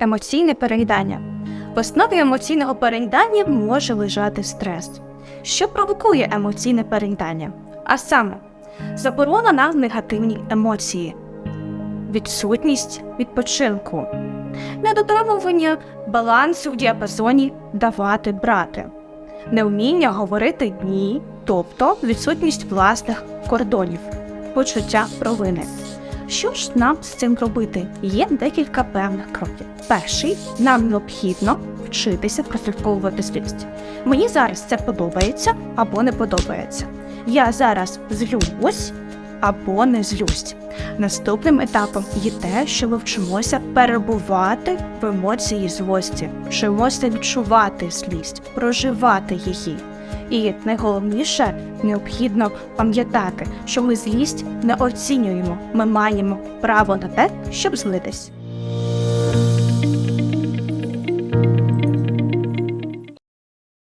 Емоційне переїдання. В основі емоційного переїдання може лежати стрес. Що провокує емоційне переїдання? А саме, заборона на негативні емоції, відсутність відпочинку, недотримування балансу в діапазоні давати брати, невміння говорити ні, тобто відсутність власних кордонів, почуття провини. Що ж нам з цим робити? Є декілька певних кроків. Перший нам необхідно вчитися прослідковувати злість. Мені зараз це подобається або не подобається. Я зараз злюсь або не злюсь. Наступним етапом є те, що ми вчимося перебувати в емоції злості, вчимося відчувати злість, проживати її. І найголовніше необхідно пам'ятати, що ми злість не оцінюємо. Ми маємо право на те, щоб злитись.